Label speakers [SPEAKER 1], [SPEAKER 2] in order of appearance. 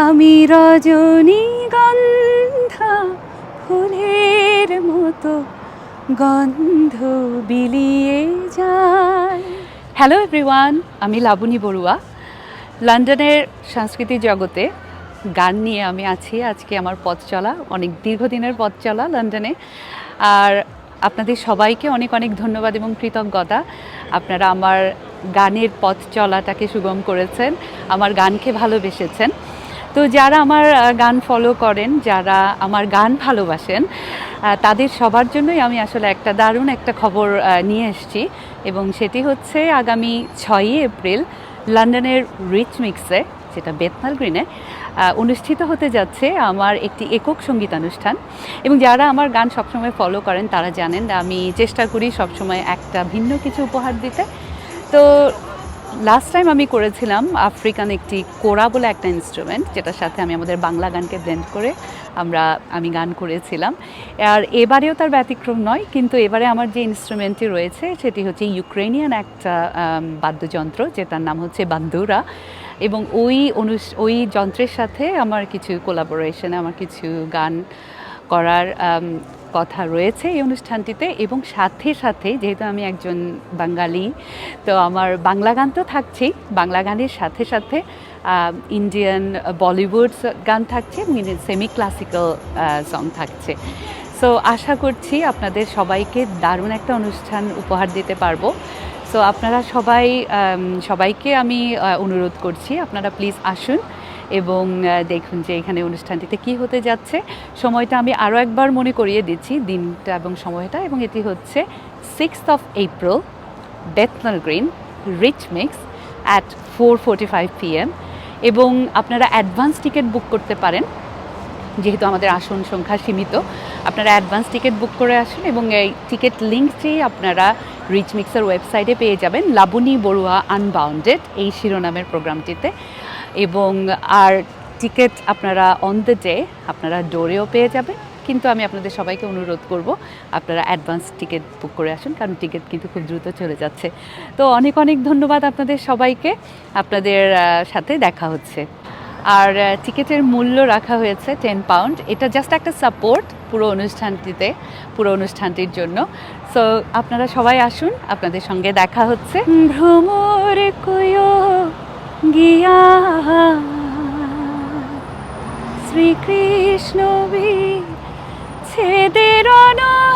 [SPEAKER 1] আমি রজনীগন্ধা, ফুলের মতো গন্ধ বিলিয়ে যায় হ্যালো এভরিওয়ান আমি লাবণী বড়ুয়া। লন্ডনের সাংস্কৃতিক জগতে গান নিয়ে আমি আছি। আজকে আমার পথ চলা, অনেক দীর্ঘদিনের পথ চলা লন্ডনে। আর আপনাদের সবাইকে অনেক অনেক ধন্যবাদ এবং কৃতজ্ঞতা। আপনারা আমার গানের পথ চলাটাকে সুগম করেছেন, আমার গানকে ভালোবেসেছেন। তো যারা আমার গান ফলো করেন, যারা আমার গান ভালোবাসেন তাদের সবার জন্যই আমি আসলে একটা দারুণ একটা খবর নিয়ে এসেছি। এবং সেটি হচ্ছে আগামী ছয়ই এপ্রিল লন্ডনের রিচ মিক্সে যেটা বেতনাল গ্রিনে অনুষ্ঠিত হতে যাচ্ছে আমার একটি একক সঙ্গীতানুষ্ঠান। এবং যারা আমার গান সবসময় ফলো করেন, তারা জানেন, আমি চেষ্টা করি সবসময় একটা ভিন্ন কিছু উপহার দিতে। তো লাস্ট টাইম আমি করেছিলাম আফ্রিকান একটি কোরা বলে একটা ইনস্ট্রুমেন্ট যেটার সাথে আমি আমাদের বাংলা গানকে ব্লেন্ড করে আমরা, আমি গান করেছিলাম। আর এবারেও তার ব্যতিক্রম নয়, কিন্তু এবারে আমার যে ইনস্ট্রুমেন্টটি রয়েছে, সেটি হচ্ছে ইউক্রেনিয়ান একটা বাদ্যযন্ত্র, যেটার নাম হচ্ছে বান্দুরা এবং ওই অনুষ, ওই যন্ত্রের সাথে আমার কিছু কোলাবোরেশনে আমার কিছু গান করার কথা রয়েছে এই অনুষ্ঠানটিতে এবং সাথে সাথে, যেহেতু আমি একজন বাঙালি, তো আমার বাংলা গান তো থাকছেই। বাংলা গানের সাথে সাথে ইন্ডিয়ান বলিউড গান থাকছে সেমি ক্লাসিক্যাল সং থাকছে। সো আশা করছি আপনাদের সবাইকে দারুণ একটা অনুষ্ঠান উপহার দিতে পারব। সো আপনারা সবাই সবাইকে আমি অনুরোধ করছি, আপনারা প্লিজ আসুন। এবং দেখুন যে এখানে অনুষ্ঠানটিতে কি হতে যাচ্ছে। সময়টা আমি আরও একবার মনে করিয়ে দিচ্ছি, দিনটা এবং সময়টা, এবং এটি হচ্ছে sixth of April Bethnal Green Rich Mix at four forty five PM এবং আপনারা অ্যাডভান্স টিকিট বুক করতে পারেন, যেহেতু আমাদের আসন সংখ্যা সীমিত। আপনারা অ্যাডভান্স টিকিট বুক করে আসুন এবং এই টিকিট লিঙ্কটি আপনারা রিচ মিক্সের ওয়েবসাইটে পেয়ে যাবেন, লাবণী বড়ুয়া আনবাউন্ডেড এই শিরোনামের প্রোগ্রামটিতে এবং আর টিকিট আপনারা অন দ্য ডে আপনারা ডোরেও পেয়ে যাবেন। কিন্তু আমি আপনাদের সবাইকে অনুরোধ করব, আপনারা অ্যাডভান্স টিকিট বুক করে আসুন, কারণ টিকিট কিন্তু খুব দ্রুত চলে যাচ্ছে। তো অনেক অনেক ধন্যবাদ আপনাদের সবাইকে। আপনাদের সাথে দেখা হচ্ছে। আর টিকিটের মূল্য রাখা হয়েছে টেন পাউন্ড এটা জাস্ট একটা সাপোর্ট পুরো অনুষ্ঠানটিতে, পুরো অনুষ্ঠানটির জন্য। সো আপনারা সবাই আসুন, আপনাদের সঙ্গে দেখা হচ্ছে। ভ্রমর কয়ো গিয়া। শ্রীকৃষ্ণ ছেদের অনলে